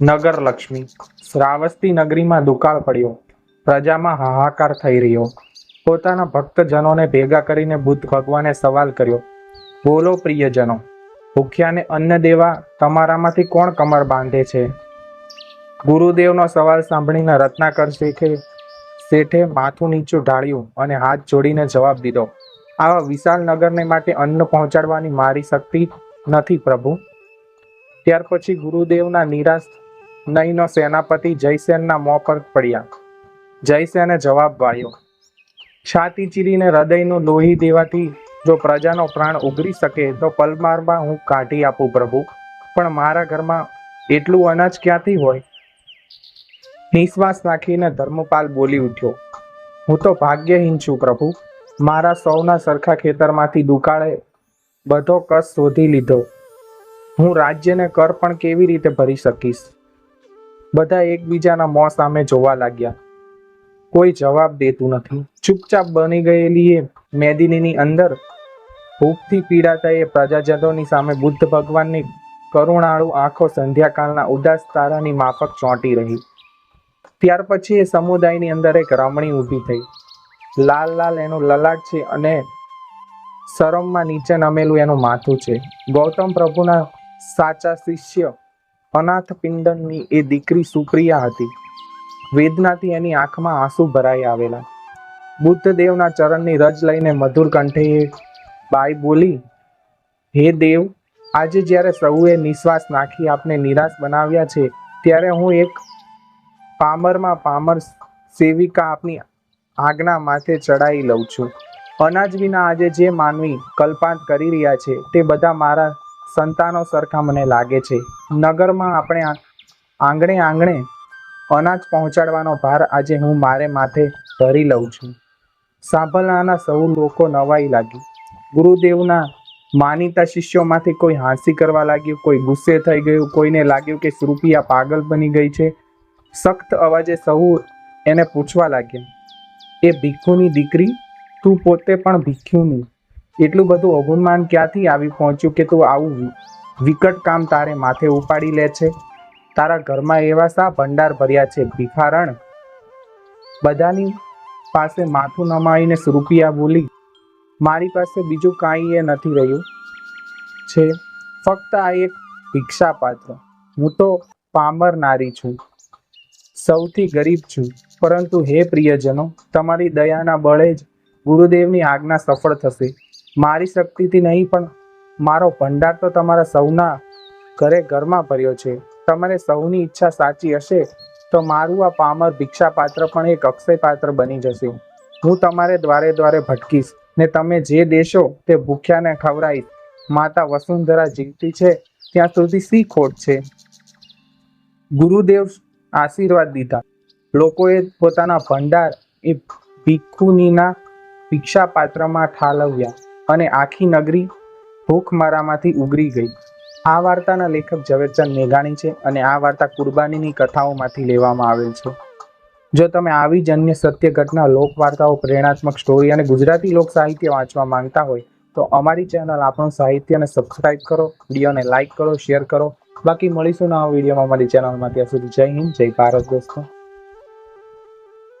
નગર લક્ષ્મી શ્રાવસ્તી નગરીમાં દુકાળ પડ્યો. પ્રજામાં હાહાકાર થઈ રહ્યો. પોતાના ભક્તજનોને ભેગા કરીને બુદ્ધ ભગવાને સવાલ કર્યો, બોલો પ્રિયજનો, ભૂખ્યાને અન્ન દેવા તમારામાંથી કોણ કમર બાંધે છે? ગુરુદેવનો સવાલ સાંભળીને રત્નાકર શેઠે શેઠે માથું નીચું ઢાળ્યું અને હાથ જોડીને જવાબ દીધો, આવા વિશાલ નગરને માટે અન્ન પહોંચાડવાની મારી શક્તિ નથી પ્રભુ. ત્યાર પછી ગુરુદેવના નિરાશ નહીનો સેનાપતિ જયસેનના મોં પર પડ્યા. જયસેને જવાબ વાળ્યો છાતી ચીરીને હૃદયનું લોહી દેવાથી જો પ્રજાનો પ્રાણ ઉગરી શકે, તો પલમારમાં હું કાઢી આપું પ્રભુ. પણ મારા ઘરમાં એટલું અનાજ ક્યાંથી હોય? નિશ્વાસ નાખીને ધર્મપાલ બોલી ઉઠ્યો, હું તો ભાગ્યહીન છું પ્રભુ. મારા સૌના સરખા ખેતરમાંથી દુકાળે બધો કસ શોધી લીધો. હું રાજ્યને કર પણ કેવી રીતે ભરી શકીશ? બધા એકબીજાના મોં સામે જોવા લાગ્યા. કોઈ જવાબ દેતું નથી. ચૂપચાપ બની ગયેલી એ મેદિનીની અંદર. ભૂખથી પીડાતા એ પ્રજાજનોની સામે બુદ્ધ ભગવાનની કરુણાળુ આંખો સંધ્યાકાળના ઉદાસ તારાની માફક ચોંટી રહી. ત્યાર પછી એ સમુદાયની અંદર એક રમણી ઊભી થઈ. લાલ લાલ એનું લલાટ છે અને શરમમાં નીચે નમેલું એનું માથું છે. ગૌતમ પ્રભુના સાચા શિષ્ય અનાથ પિંડનની એ દીકરી સુપ્રિયા હતી. વેદનાથી એની આંખમાં આંસુ ભરાઈ આવેલા. બુદ્ધદેવના ચરણની રજ લઈને મધુર કંઠે બાઈ બોલી, હે દેવ, આજે જ્યારે સૌએ નિશ્વાસ નાખી આપને નિરાશ બનાવ્યા છે, ત્યારે હું એક પામરમાં પામર સેવિકા આપની આજ્ઞા માથે ચડાઈ લઉં છું. અનાજ વિના આજે જે માનવી કલ્પાંત કરી રહ્યા છે, તે બધા મારા સંતાનો સરખા મને લાગે છે. નગરમાં આપણે આંગણે આંગણે અનાજ પહોંચાડવાનો ભાર આજે હું મારે માથે ધરી લઉં છું. સાંભળનારના સૌ લોકો નવાઈ લાગી ગુરુદેવના માનીતા શિષ્યોમાંથી કોઈ હાંસી કરવા લાગ્યું, કોઈ ગુસ્સે થઈ ગયું, કોઈને લાગ્યું કે શ્રુપિયા પાગલ બની ગઈ છે. સખ્ત અવાજે સૌ એને પૂછવા લાગ્યા, એ ભીખુની દીકરી? તું પોતે પણ ભીખ્યુની એટલું બધું અભિમાન ક્યાંથી આવી પહોંચ્યું કે તું આવું વિકટ કામ તારે માથે ઉપાડી લે છે? તારા ઘરમાં એવા સા ભંડાર ભર્યા છે? ભિખારણ? બધાની પાસે માથું નમાવીને રૂપિયા બોલી, મારી પાસે બીજું કાંઈ એ નથી રહ્યું છે. ફક્ત આ એક ભિક્ષા પાત્ર હું તો પામર નારી છું. સૌથી ગરીબ છું. પરંતુ હે પ્રિયજનો, તમારી દયાના બળે જ ગુરુદેવની આજ્ઞા સફળ થશે. મારી શક્તિથી નહીં, પણ મારો ભંડાર તો તમારા સૌના ઘરે ઘરમાં ભર્યો છે. તમારે સૌની ઈચ્છા સાચી હશે તો મારું આ પામર ભિક્ષા પાત્ર પણ એક અક્ષય પાત્ર બની જશે. હું તમારે દ્વારે દ્વારે ભટકીશ ને તમે જે દેશો તે ભૂખ્યાને ખવડાવીશ. માતા વસુંધરા જીવતી છે, ત્યાં સુધી શી ખોટ છે? ગુરુદેવ આશીર્વાદ દીધા. લોકોએ પોતાના ભંડાર એ ભિક્ષુનીના ભિક્ષા પાત્રમાં ઠાલવ્યા. અને આખી નગરી ભૂખમરામાંથી ઉગરી ગઈ. આ વાર્તાના લેખક ઝવેરચંદ મેઘાણી છે અને આ વાર્તા કુરબાનીની કથાઓમાંથી લેવામાં આવેલ છે. જો તમે આવી જ અન્ય સત્ય ઘટના લોક વાર્તાઓ પ્રેરણાત્મક સ્ટોરી અને ગુજરાતી લોક સાહિત્ય વાંચવા માંગતા હોય, તો અમારી ચેનલ આપણું સાહિત્યને સબસ્ક્રાઇબ કરો, વિડીયોને લાઇક કરો શેર કરો. બાકી મળીશું નવા વિડીયોમાં અમારી ચેનલમાં. ત્યાં સુધી જય હિન્દ, જય ભારત દોસ્તો.